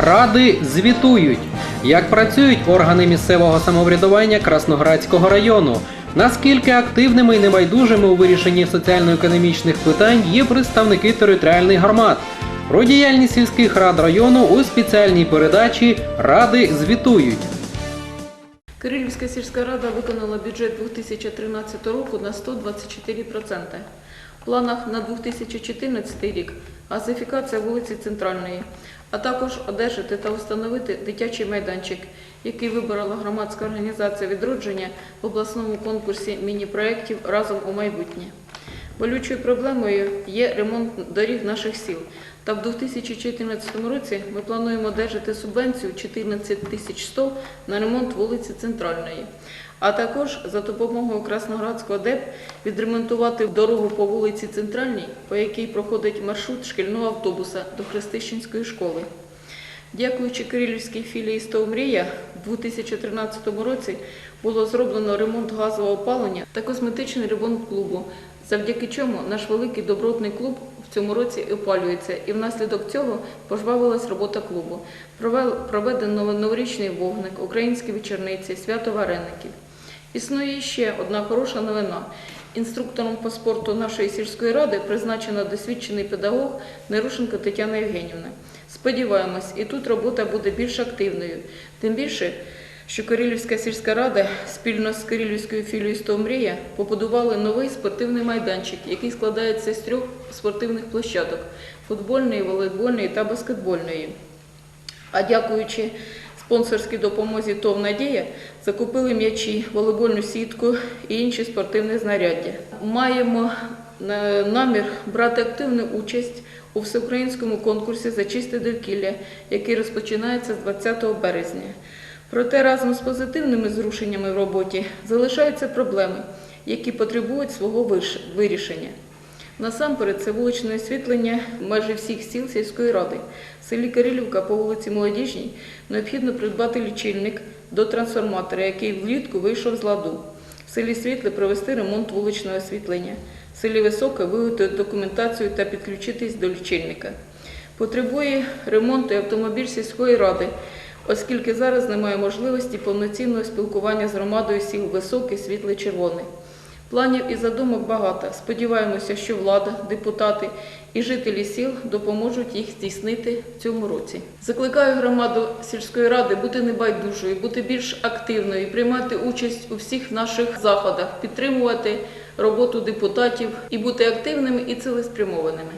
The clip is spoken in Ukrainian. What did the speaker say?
Ради звітують, як працюють органи місцевого самоврядування Красноградського району. Наскільки активними і небайдужими у вирішенні соціально-економічних питань є представники територіальних громад. Про діяльність сільських рад району у спеціальній передачі Ради звітують. Кирилівська сільська рада виконала бюджет 2013 року на 124%. В планах на 2014 рік газифікація вулиці Центральної, а також одержати та встановити дитячий майданчик, який виборола громадська організація відродження в обласному конкурсі міні-проєктів разом у майбутнє. Болючою проблемою є ремонт доріг наших сіл. Та в 2014 році ми плануємо одержати субвенцію 14 тисяч 100 на ремонт вулиці Центральної. А також за допомогою Красноградського ДЕП відремонтувати дорогу по вулиці Центральній, по якій проходить маршрут шкільного автобуса до Хрестищенської школи. Дякуючи Кирилівській філії «100 Мрія, в 2013 році було зроблено ремонт газового опалення та косметичний ремонт клубу, завдяки чому наш великий добротний клуб в цьому році опалюється, і внаслідок цього пожвавилась робота клубу. Проведено новорічний вогник, українські вечорниці, свято вареників. Існує ще одна хороша новина. Інструктором по спорту нашої сільської ради призначена досвідчений педагог Нерушенко Тетяна Євгенівна. Сподіваємось, і тут робота буде більш активною. Тим більше, що Кирилівська сільська рада спільно з Кирилівською філією «100 Мрія побудували новий спортивний майданчик, який складається з трьох спортивних площадок футбольної, волейбольної та баскетбольної. А дякуючи спонсорській допомозі ТОВ Надія, закупили м'ячі, волейбольну сітку і інші спортивні знаряддя. Маємо е, намір брати активну участь у всеукраїнському конкурсі за чисте довкілля, який розпочинається з 20 березня. Проте разом з позитивними зрушеннями в роботі залишаються проблеми, які потребують свого вирішення. Насамперед, це вуличне освітлення майже всіх сіл сільської ради. В селі Кирилівка по вулиці Молодіжній необхідно придбати лічильник до трансформатора, який влітку вийшов з ладу. В селі Світле провести ремонт вуличного освітлення. В селі Високе виготовити документацію та підключитись до лічильника. Потребує ремонту автомобіль сільської ради, оскільки зараз немає можливості повноцінного спілкування з громадою сіл Високе, Світле, Червоне. Планів і задумок багато. Сподіваємося, що влада, депутати і жителі сіл допоможуть їх здійснити в цьому році. Закликаю громаду сільської ради бути небайдужою, бути більш активною, приймати участь у всіх наших заходах, підтримувати роботу депутатів і бути активними і цілеспрямованими.